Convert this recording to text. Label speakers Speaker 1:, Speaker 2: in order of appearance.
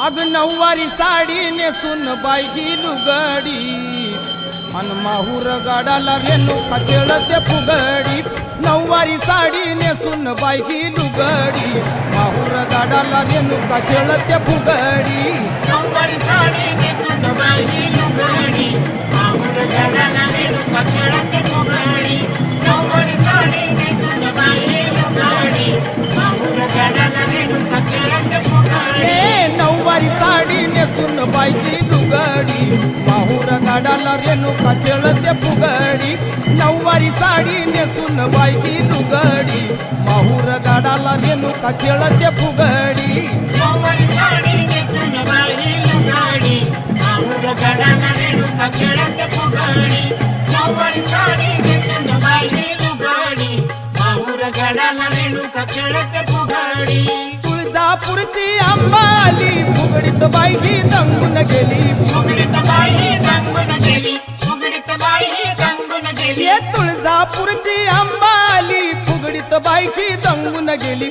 Speaker 1: अग नऊवारी साडी नेसून बाई ही लुगडी. अन माहूर गाडाला रेणुका खेळते फुगडी. नऊवारी साडी नेसून बाई ही लुगडी. माहूर गाडाला रेणुका खेळते फुगडी.
Speaker 2: नऊवारी साडी नेसून बाई लुगडी. माहूर गाडाला गडाला रेणुका खेळते फुगडी.
Speaker 1: गाडाला रेणुका खेळते फुगडी? नऊवारी साडी नेसून बाईची लुगडी माहूर गाडाला रेणुका खेळते फुगडी?
Speaker 2: नऊवारी साडी नेसून बाई लुगडी माहूर गडाला
Speaker 1: गेली ये तुळजापूरची अंबाली. फुगडीत बाई दंगून गेली.